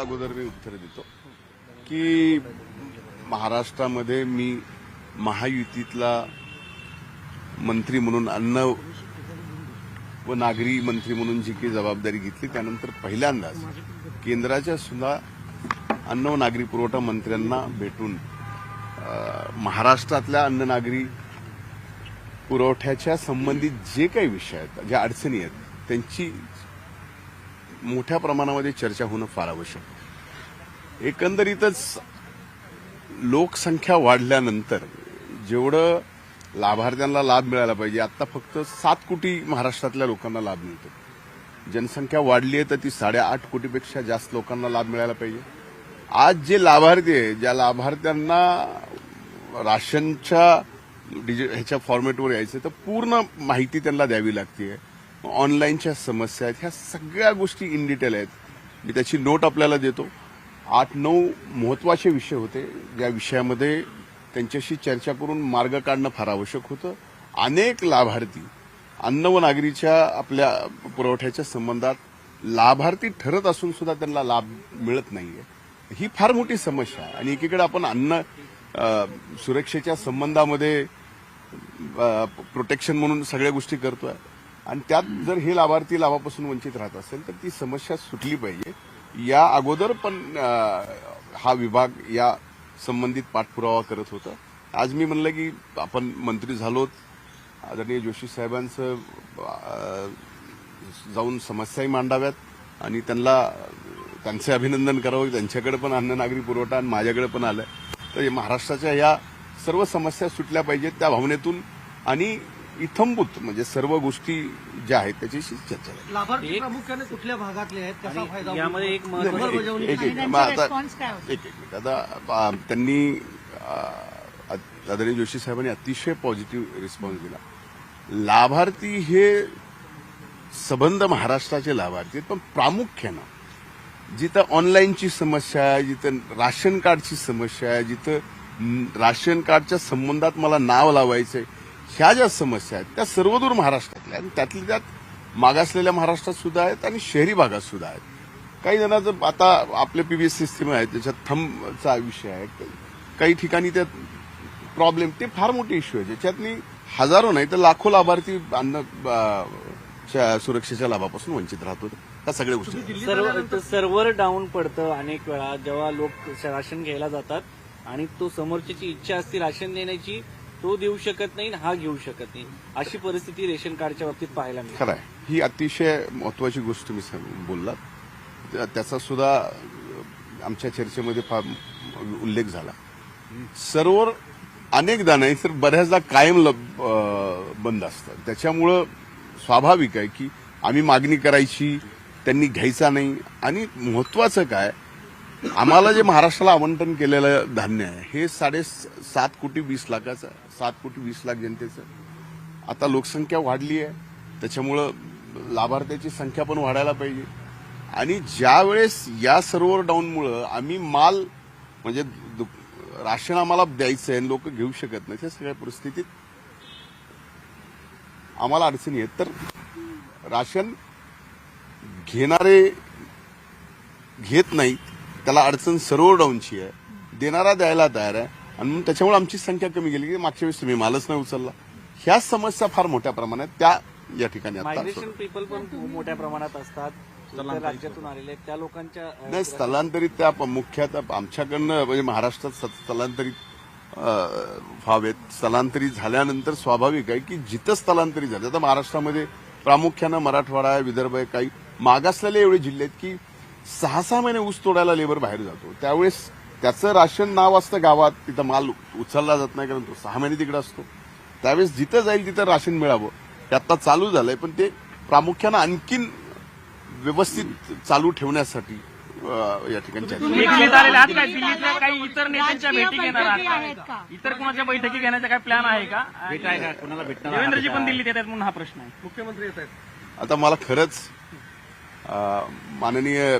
अगोदर मी उत्तर देतो की महाराष्ट्रामध्ये मी महायुतीतला मंत्री म्हणून अन्न व नागरी मंत्री म्हणून जी काही जबाबदारी घेतली त्यानंतर पहिल्यांदाच केंद्राच्या सुद्धा अन्न व नागरी पुरवठा मंत्र्यांना भेटून महाराष्ट्रातल्या अन्न नागरी पुरवठ्याच्या संबंधित जे काही विषय आहेत ज्या अडचणी आहेत त्यांची मोठ्या प्रमाणामध्ये चर्चा होणं फार आवश्यक एकंदरीतच लोकसंख्या वाढल्यानंतर जेवढं लाभार्थ्यांना लाभ मिळायला पाहिजे आता फक्त सात कोटी महाराष्ट्रातल्या लोकांना लाभ मिळतो. जनसंख्या वाढली आहे तर ती साडेआठ कोटीपेक्षा जास्त लोकांना लाभ मिळायला पाहिजे. आज जे लाभार्थी आहे ज्या लाभार्थ्यांना राशनच्या डिजि ह्याच्या फॉर्मॅटवर यायचं तर पूर्ण माहिती त्यांना द्यावी लागते ऑनलाईनच्या समस्या आहेत. ह्या सगळ्या गोष्टी इन डिटेल आहेत. मी त्याची नोट आपल्याला देतो. आठ नऊ महत्त्वाचे विषय होते. ज्या विषयामध्ये त्यांच्याशी चर्चा करून मार्ग काढणं फार आवश्यक होतं. अनेक लाभार्थी अन्न व नागरीच्या आपल्या पुरवठ्याच्या संबंधात लाभार्थी ठरत असून सुद्धा त्यांना लाभ मिळत नाहीये. ही फार मोठी समस्या आहे. आणि एकीकडे आपण अन्न सुरक्षेच्या संबंधामध्ये प्रोटेक्शन म्हणून सगळ्या गोष्टी करतोय. आणि त्यात जर हे लाभार्थी लाभापासून वंचित राहत असेल तर ती समस्या सुटली पाहिजे. या अगोदर पण हा विभाग या संबंधित पाठपुरावा करत होता. आज मी म्हणलं की आपण मंत्री झालोत आदरणीय जोशी साहेबांचं जाऊन समस्याही मांडाव्यात आणि त्यांना त्यांचे अभिनंदन करावं. त्यांच्याकडे पण अन्न नागरी पुरवठा आणि माझ्याकडे पण आलं तर महाराष्ट्राच्या या सर्व समस्या सुटल्या पाहिजेत त्या भावनेतून. आणि इथंभूत म्हणजे सर्व गोष्टी ज्या आहेत त्याच्याशी चर्चा झाली. लाभार्थी प्रामुख्याने कुठल्या भागातले आहेत? कसा फायदा आणि यामध्ये एक नाही, महत्वाचं नाही, अंमलबजावणी एक- एक- आणि मग त्यांचा आता- response काय होता? एक एक मिनिट. आता आ, त्यांनी आ, आदरणीय जोशी साहेबांनी अतिशय पॉझिटिव्ह रिस्पॉन्स दिला. लाभार्थी हे सबंध महाराष्ट्राचे लाभार्थी आहेत पण प्रामुख्यानं जिथं ऑनलाईनची समस्या आहे जिथं राशन कार्डची समस्या आहे जिथं न- राशन कार्डच्या संबंधात मला नाव लावायचंय ह्या ज्या समस्या आहेत त्या सर्वदूर महाराष्ट्रातल्या आणि त्यातल्या त्यात मागासलेल्या महाराष्ट्रात सुद्धा आहेत आणि शहरी भागात सुद्धा आहेत. काही जणांचं आता आपले पीबीएस सिस्टीम आहे त्याच्यात थंबचा विषय आहे काही ठिकाणी त्यात प्रॉब्लेम ते फार मोठे इश्यू आहे ज्याच्यातनी हजारो नाही तर लाखो लाभार्थी अन्न सुरक्षेच्या लाभापासून वंचित राहतो. त्या सगळ्या गोष्टी. सर्व्हर डाऊन पडतं अनेक वेळा. जेव्हा लोक राशन घ्यायला जातात आणि तो समोरच्याची इच्छा असते राशन देण्याची तो देऊ शकत नाही आणि हा घेऊ शकत नाही. अशी परिस्थिती रेशन कार्डच्या बाबतीत पाहायला मिळते. खरं आहे. ही अतिशय महत्वाची गोष्ट तुम्ही सांग- बोललात. त्याचा सुद्धा आमच्या चर्चेमध्ये फार उल्लेख झाला. सर्व अनेकदा नाही तर बऱ्याचदा कायम बंद असतात त्याच्यामुळं स्वाभाविक आहे की आम्ही मागणी करायची त्यांनी घ्यायचा नाही. आणि महत्वाचं काय आम्हाला जे महाराष्ट्राला आवंटन केलेलं धान्य आहे हे साडे सात कोटी वीस लाखाचं सात कोटी वीस लाख जनतेचं. आता लोकसंख्या वाढली आहे त्याच्यामुळं लाभार्थ्याची संख्या पण वाढायला पाहिजे. आणि ज्या वेळेस या सर्व्हर डाऊनमुळं आम्ही माल म्हणजे दु- राशन आम्हाला द्यायचं आहे लोक घेऊ शकत नाही त्या सगळ्या परिस्थितीत आम्हाला अडचणी आहेत. तर राशन घेणारे घेत नाहीत. त्याला अडचण सर्व डाऊनची आहे. देणारा द्यायला तयार आहे. आणि म्हणून त्याच्यामुळे आमची संख्या कमी गेली की मागच्या वेळेस तुम्ही मालच नाही उचलला. ह्या समस्या फार मोठ्या प्रमाणात त्या या ठिकाणी आता मायग्रेशन पीपल पण खूप मोठ्या प्रमाणात असतात. राज्यातून आलेले त्या लोकांच्या नाही स्थलांतरित त्या मुख्यतः आमच्याकडनं म्हणजे महाराष्ट्रात स्थलांतरित व्हावेत. स्थलांतरित झाल्यानंतर स्वाभाविक आहे की जिथं स्थलांतरित झालं आता महाराष्ट्रामध्ये प्रामुख्यानं मराठवाडा आहे विदर्भ आहे काही मागासलेले एवढे जिल्हे आहेत की सहा सहा महिने ऊस तोडायला लेबर बाहेर जातो. त्यावेळेस त्याचं राशन नाव असतं गावात तिथं माल उचलला जात नाही कारण तो सहा महिने तिकडे असतो. त्यावेळेस जिथं जाईल तिथं राशन मिळावं. ते आता चालू झालंय पण ते प्रामुख्यानं आणखीन व्यवस्थित चालू ठेवण्यासाठी या ठिकाणी इतर नेत्यांच्या भेटी घेणार आहात? का? का? इतर कुणाच्या बैठकी घेण्याचा काय प्लॅन आहे का? भेट आहे का कोणाला भेटणार देवेंद्रजी पण दिल्लीत येतात म्हणून हा प्रश्न आहे. मुख्यमंत्री येत आहेत. आता मला खरंच माननीय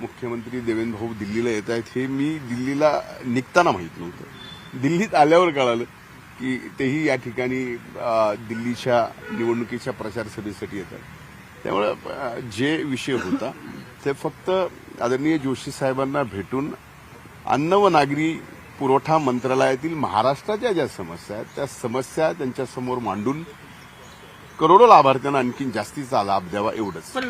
मुख्यमंत्री देवेंद्र भाऊ दिल्लीला येत आहेत हे मी दिल्लीला निघताना माहीत नव्हतं. दिल्लीत आल्यावर कळालं की तेही या ठिकाणी दिल्लीच्या निवडणुकीच्या प्रचार सभेसाठी येतात त्यामुळं जे विषय होता ते फक्त आदरणीय जोशी साहेबांना भेटून अन्न व नागरी पुरवठा मंत्रालयातील महाराष्ट्राच्या ज्या समस्या आहेत त्या समस्या त्यांच्यासमोर मांडून करोडो लाभार्थ्यांना आणखी जास्तीचा लाभ द्यावा एवढंच. सर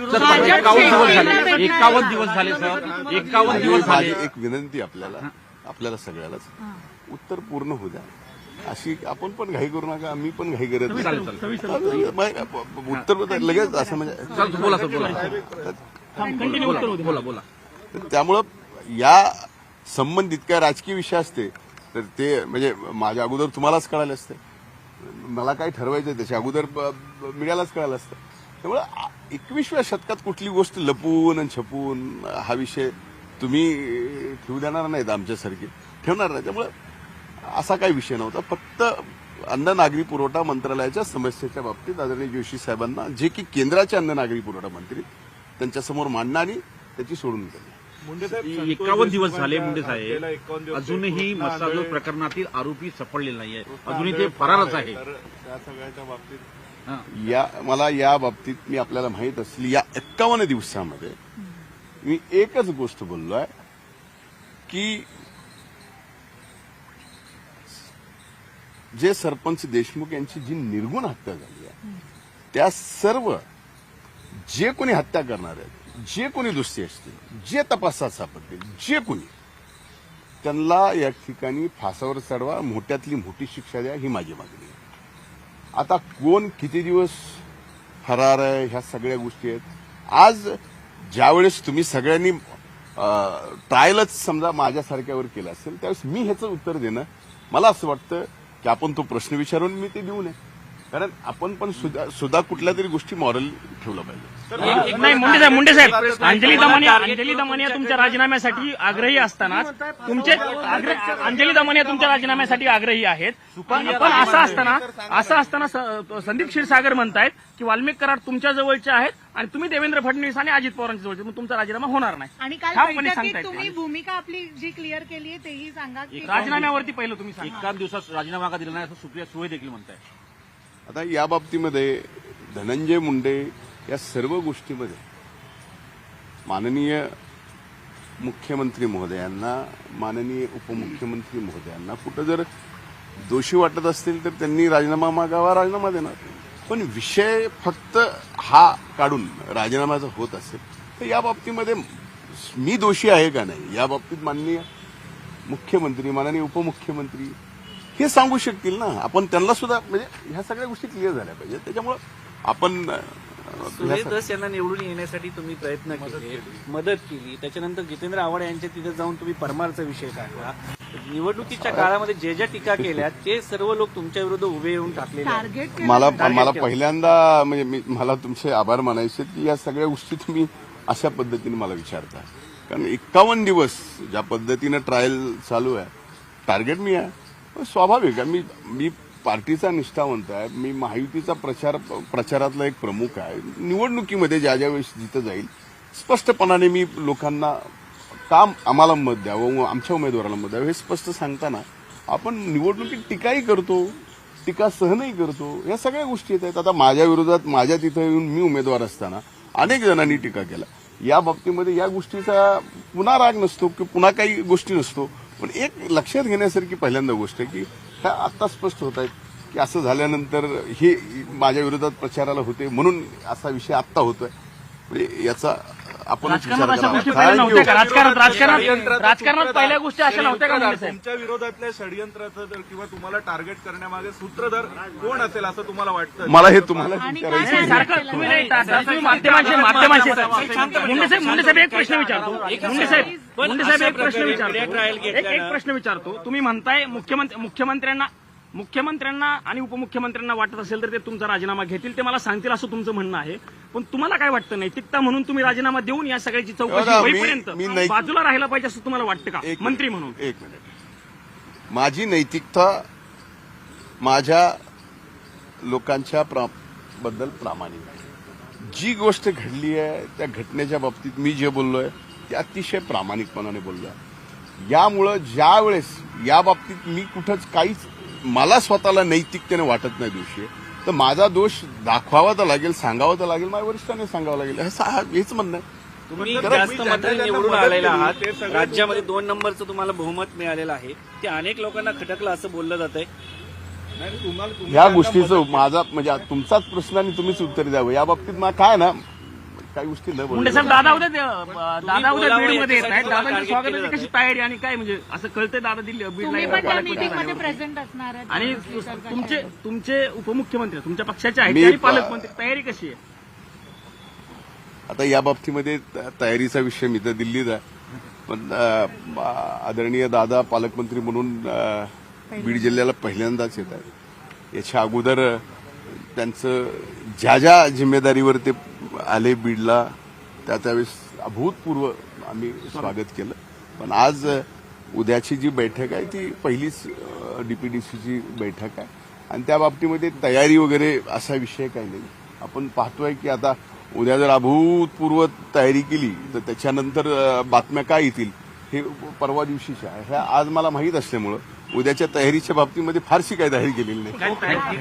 एकावन्न दिवस झाले एकावन्न दिवस झाले सर. एकावन्न दिवस झाले. एक विनंती आपल्याला आपल्याला सगळ्यालाच. उत्तर पूर्ण होऊ द्या. अशी आपण पण घाई करू नका आम्ही पण घाई करत उत्तर लगेच असं म्हणजे त्यामुळं या संबंधित काय राजकीय विषय असते तर ते म्हणजे माझ्या अगोदर तुम्हालाच कळाले असते. मला काय ठरवायचं त्याच्या अगोदर मिळायलाच कळालं असतं. त्यामुळं आ- शतकात कुठली गोष्ट लपून आणि छपून हा विषय तुम्ही ठेवू देणार नाहीत आमच्यासारखी ठेवणार नाही. त्यामुळं असा काही विषय नव्हता. फक्त अन्न नागरी पुरवठा मंत्रालयाच्या समस्येच्या बाबतीत आदरणीय जोशी साहेबांना जे की केंद्राचे अन्न नागरी पुरवठा मंत्री त्यांच्यासमोर मांडणं आणि त्याची सोडून देणं. एकावन्न दिवस झाले मुंडे साहेब. अजूनही मसाजो प्रकरणातील आरोपी सापडलेला नाहीये. अजूनही ते फरारच आहे. त्या सगळ्याच्या बाबतीत हा. या मला या बाबतीत मी आपल्याला माहीत असली या एक्कावन्न दिवसामध्ये मी एकच गोष्ट बोललो आहे की जे सरपंच देशमुख यांची जी निर्गुण हत्या झाली आहे त्या सर्व जे कोणी हत्या करणार आहेत जे कोणी दुसरी असतील जे तपासात सापडतील जे कोणी त्यांना या ठिकाणी फासावर चढवा मोठ्यातली मोठी शिक्षा द्या ही माझी मागणी आहे. आता कोण किती दिवस फरार आहे ह्या सगळ्या गोष्टी आहेत. आज ज्यावेळेस तुम्ही सगळ्यांनी ट्रायलच समजा माझ्यासारख्यावर केलं असेल त्यावेळेस मी ह्याचं उत्तर देणं मला असं वाटतं की आपण तो प्रश्न विचारून मी ते देऊ नये. कारण आपण पण सुद्धा सुद्धा कुठल्या तरी गोष्टी मॉरल ठेवलं पाहिजे. नाही मुंडे साहेब मुंडे साहेब. अंजली दमानिया अंजली दमानिया तुमच्या राजीनाम्यासाठी आग्रही असताना तुमचे अंजली दमानिया तुमच्या राजीनाम्यासाठी आग्रही आहेत. पण पण असं असताना असं असताना संदीप क्षीरसागर म्हणतायत की वाल्मिक कराड तुमच्या जवळचे आहेत आणि तुम्ही देवेंद्र फडणवीस आणि अजित पवारांच्या जवळचे मग तुमचा राजीनामा होणार नाही. आणि काल ठामपणे बैठकीत सांगतायत तुम्ही. भूमिका आपली जी क्लिअर केली आहे तेही सांगा की राजीनाम्यावरती पहिलं तुम्ही सांगा. एकाच दिवसात राजीनामा का दिला नाही असं सुप्रिया सुळे देखील म्हणताय आता या बाबतीमध्ये धनंजय मुंडे या सर्व गोष्टीमध्ये माननीय मुख्यमंत्री महोदयांना माननीय उपमुख्यमंत्री महोदयांना कुठं जर दोषी वाटत असतील तर त्यांनी राजीनामा मागावा राजीनामा देणार. पण विषय फक्त हा काढून राजीनाम्याचा होत असेल तर या बाबतीमध्ये मी दोषी आहे का नाही? या बाबतीत माननीय मुख्यमंत्री माननीय उपमुख्यमंत्री हे सांगू शकतील ना. आपण त्यांना सुद्धा म्हणजे ह्या सगळ्या गोष्टी क्लिअर झाल्या पाहिजेत. त्याच्यामुळं आपण सुरेश यांना निवडून येण्यासाठी तुम्ही प्रयत्न केले. मदत केली. त्याच्यानंतर जितेंद्र आव्हाड यांच्या तिथे जाऊन तुम्ही परमारचा विषय काढला. निवडणुकीच्या काळामध्ये जे ज्या टीका केल्या ते सर्व लोक तुमच्या विरुद्ध उभे येऊन टाकलेले आहेत. टार्गेट केलं. मला मला. पहिल्यांदा म्हणजे मी मला तुमचे आभार मानायचे की या सगळ्या गोष्टी तुम्ही अशा पद्धतीने मला विचारता कारण एक्कावन्न दिवस ज्या पद्धतीनं ट्रायल चालू आहे टार्गेट मी आहे. स्वाभाविक आहे. मी मी पार्टीचा निष्ठावंत आहे. मी महायुतीचा प्रचार प्रचारातला एक प्रमुख आहे. निवडणुकीमध्ये ज्या ज्या वेळेस जिथं जाईल स्पष्टपणाने मी लोकांना काम आम्हाला मत द्यावं व आमच्या उमेदवाराला मत द्यावं हे स्पष्ट सांगताना आपण निवडणुकीत टीकाही करतो टीका सहनही करतो या सगळ्या गोष्टी येत आहेत. आता माझ्या विरोधात माझ्या तिथं येऊन मी उमेदवार असताना अनेक जणांनी टीका केला. या बाबतीमध्ये या गोष्टीचा पुन्हा राग नसतो की पुन्हा काही गोष्टी नसतो. पण एक लक्षात घेण्यासारखी पहिल्यांदा गोष्ट आहे की ह्या आत्ता स्पष्ट होत आहेत की असं झाल्यानंतर हे माझ्या विरोधात प्रचाराला होते म्हणून असा विषय आत्ता होतोय. म्हणजे याचा आपण राजकारणात अशा गोष्टी पहिल्या नव्हत्या का? राजकारणात राजकारणात राजकारणात पहिल्या गोष्टी अशा नव्हत्या का मुंडे साहेब तुमच्या विरोधातल्या षडयंत्राचं जर किंवा तुम्हाला टार्गेट करण्यामागे सूत्रधार कोण असेल असं तुम्हाला वाटतं? मला हे तुम्हाला विचारायचं आहे. सारखं तुम्ही? नाही आता तुम्ही? माध्यमांशी माध्यमांशी मुंडे साहेब मुंडे साहेब एक प्रश्न विचारतो. मुंडे साहेब मुंडे साहेब एक प्रश्न विचारतो. एक एक प्रश्न विचारतो. तुम्ही म्हणताय मुख्यमंत्री मुख्यमंत्र्यांना मुख्यमंत्र्यांना आणि उपमुख्यमंत्र्यांना वाटत असेल तर ते तुमचा राजीनामा घेतील. ते मला सांगतील असं तुमचं म्हणणं आहे. पण तुम्हाला काय वाटतं? नैतिकता म्हणून तुम्ही राजीनामा देऊन या सगळ्याची चौकशी मी- होईपर्यंत नैतिक- बाजूला राहायला पाहिजे असं तुम्हाला वाटतं का? एक मंत्री मिनिट, म्हणून. एक मिनिट. माझी नैतिकता माझ्या लोकांच्या प्रा- बद्दल प्रामाणिक आहे. जी गोष्ट घडली आहे त्या घटनेच्या बाबतीत मी जे बोललोय ते अतिशय प्रामाणिकपणाने बोललोय. यामुळं ज्या वेळेस या बाबतीत मी कुठंच काहीच मला स्वतःला नैतिकतेने वाटत नाही आहे. तर माझा दोष दाखवावा तर लागेल सांगावा तर लागेल माझ्या वरिष्ठांनी सांगावं लागेल. हे हेच म्हणणं आहे. तुम्ही जास्त मतांनी निवडून आलेला आहात. राज्यामध्ये दोन नंबरचं तुम्हाला बहुमत मिळालेलं आहे. ते अनेक लोकांना खटकलं असं बोललं जात आहे ह्या गोष्टीचं माझा म्हणजे तुमचाच प्रश्न आणि तुम्हीच उत्तर द्यावं. या बाबतीत मला काय ना काही गोष्टी न मुंडे बोलल्या साहेब दादा उद्या ते, अं, दादा उद्या बोलावं बीडमध्ये येत आहेत दादांच्या स्वागताची कशी. तयारी आणि काय म्हणजे असं कळतंय दादा दिल्ली बीडला तुम्ही पण त्या. प्रेझेंट असणार आहात. आणि तुमचे तुमचे उपमुख्यमंत्री तुमच्या पक्षाचे आहेत मी आणि पालकमंत्री. तयारी कशी आहे? आता या बाबतीमध्ये त- तयारीचा विषय मी तर दिल्लीत आहे. पण अ, आदरणीय दादा पालकमंत्री म्हणून अ, बीड जिल्ह्याला पहिल्यांदाच येत आहेत. याच्या अगोदर अ, त्यांचं ज्या ज्या जिम्मेदारीवर ते आले बीडला त्या त्यावेळेस अभूतपूर्व आम्ही स्वागत केलं. पण आज उद्याची जी बैठक आहे ती पहिलीच डीपीडीसीची बैठक आहे. आणि त्या बाबतीमध्ये तयारी वगैरे असा विषय काही नाही. आपण पाहतोय की आता उद्या जर अभूतपूर्व तयारी केली तर त्याच्यानंतर बातम्या काय येतील हे परवा दिवशीच्या. आहे ह्या आज मला माहीत असल्यामुळं उद्याच्या तयारीच्या बाबतीमध्ये फारशी काही तयारी केलेली नाही. काय तयारी-